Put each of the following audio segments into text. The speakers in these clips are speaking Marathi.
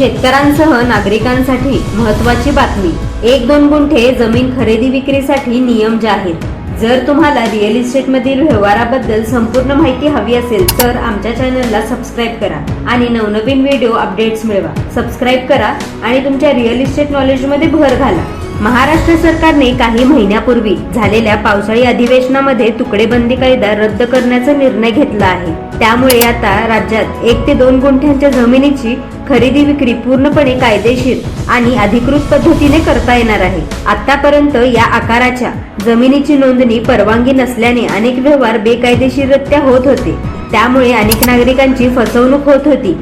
शेतकऱ्यांसह नागरिकांसाठी महत्त्वाची बातमी. एक दोन गुंठे जमीन खरेदी विक्रीसाठी नियम जाहीर. जर तुम्हाला रिअल इस्टेटमधील व्यवहाराबद्दल संपूर्ण माहिती हवी असेल तर आमच्या चॅनलला सबस्क्राईब करा आणि नवनवीन व्हिडिओ अपडेट्स मिळवा. सबस्क्राईब करा आणि तुमच्या रिअल इस्टेट नॉलेजमध्ये भर घाला. महाराष्ट्र सरकारने काही महिन्यापूर्वी झालेल्या पावसाळी अधिवेशनामध्ये तुकडेबंदी कायदा रद्द करण्याचा निर्णय घेतला आहे. त्यामुळे आता राज्यात एक ते दोन गुंठ्यांच्या जमिनीची खरेदी विक्री पूर्णपणे कायदेशीर आणि अधिकृत पद्धतीने करता येणार आहे. आतापर्यंत या आकाराच्या जमिनीची नोंदणी परवानगी नसल्याने अनेक व्यवहार बेकायदेशीररित्या होत होते. त्यामुळे अनेक नागरिकांची फसवणूक होत होती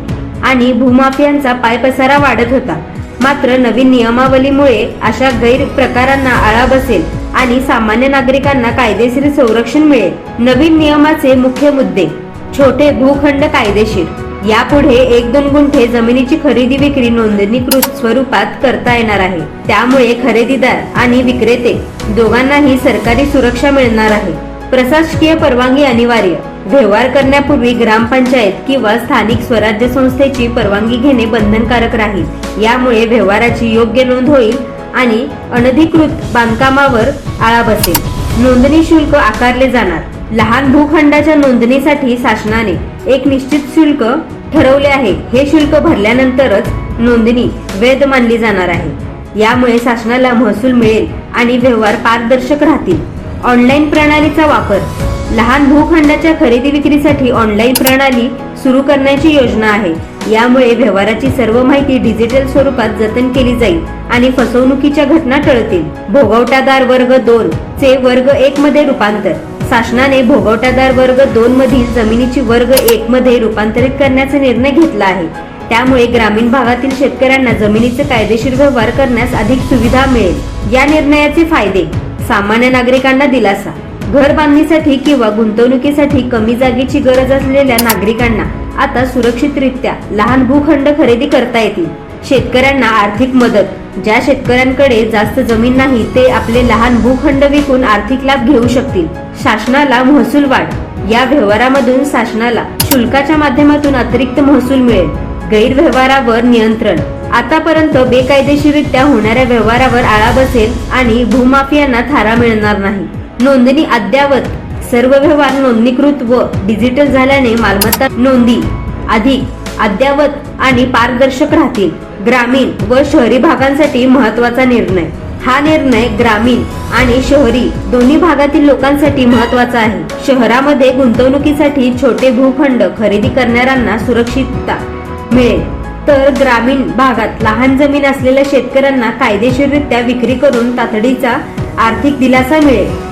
आणि भूमाफियांचा पायपसारा वाढत होता. मात्र नवीन नियमावलीमुळे अशा गैरप्रकारांना आळा बसेल आणि सामान्य नागरिकांना कायदेशीर संरक्षण मिळेल. नवीन नियमाचे मुख्य मुद्दे छोटे भूखंड कायदेशीर यापुढे एक दोन गुंठे जमिनीची खरेदी विक्री नोंदणीकृत स्वरूपात करता येणार आहे. त्यामुळे खरेदीदार आणि विक्रेते दोघांनाही सरकारी सुरक्षा मिळणार आहे. प्रशासकीय परवानगी अनिवार्य. व्यवहार करण्यापूर्वी ग्रामपंचायत किंवा स्थानिक स्वराज्य संस्थेची परवानगी घेणे बंधनकारक राहील. यामुळे व्यवहाराची योग्य नोंद होईल आणि अनधिकृत बांधकामावर आळा बसेल. नोंदणी शुल्क आकारले जाणार. लहान भूखंडाच्या नोंदणीसाठी शासनाने एक निश्चित शुल्क ठरवले आहे. हे शुल्क भरल्यानंतरच नोंदणी वैध मानली जाणार आहे. यामुळे शासनाला महसूल मिळेल आणि व्यवहार पारदर्शक राहतील. ऑनलाईन प्रणालीचा वापर. लहान भूखंडाच्या खरेदी विक्रीसाठी ऑनलाईन प्रणाली सुरू करण्याची योजना आहे. यामुळे व्यवहाराची सर्व माहिती डिजिटल स्वरूपात जतन केली जाईल आणि फसवणुकीच्या घटना टळतील. भोगवटादार वर्ग दोन चे वर्ग एक मध्ये रूपांतर. शासनाने भोगवटादार वर्ग दोन मधील जमिनीची वर्ग एक मध्ये रूपांतरित करण्याचा निर्णय घेतला आहे. त्यामुळे ग्रामीण भागातील शेतकऱ्यांना जमिनीचे कायदेशीर व्यवहार करण्यास अधिक सुविधा मिळेल. या निर्णयाचे फायदे सामान्य नागरिकांना दिलासा घर बांधणीसाठी किंवा गुंतवणुकीसाठी कमी जागेची गरज असलेल्या नागरिकांना आता सुरक्षितरित्या लहान भूखंड खरेदी करता येतील. शेतकऱ्यांना आर्थिक मदत ज्या शेतकऱ्यांकडे जास्त जमीन नाही ते आपले लहान भूखंड विकून आर्थिक लाभ घेऊ शकतील. शासनाला महसूल वाढ. या व्यवहारामधून शासनाला शुल्काच्या माध्यमातून अतिरिक्त महसूल मिळेल. गैरव्यवहारावर नियंत्रण. आतापर्यंत बेकायदेशीररित्या होणाऱ्या व्यवहारावर आळा बसेल आणि भूमाफियांना थारा मिळणार नाही. नोंदणी अद्ययावत. सर्व व्यवहार नोंदणीकृत व डिजिटल झाल्याने मालमत्ता नोंदी. अधिक अद्ययावत आणि पारदर्शक राहतील. ग्रामीण व शहरी भागांसाठी महत्त्वाचा निर्णय. हा निर्णय ग्रामीण आणि शहरी दोन्ही भागातील लोकांसाठी महत्त्वाचा आहे. शहरामध्ये गुंतवणुकीसाठी छोटे भूखंड खरेदी करणाऱ्यांना सुरक्षितता मिळेल. तर ग्रामीण भागात लहान जमीन असलेल्या शेतकऱ्यांना कायदेशीररित्या विक्री करून तातडीचा आर्थिक दिलासा मिळेल.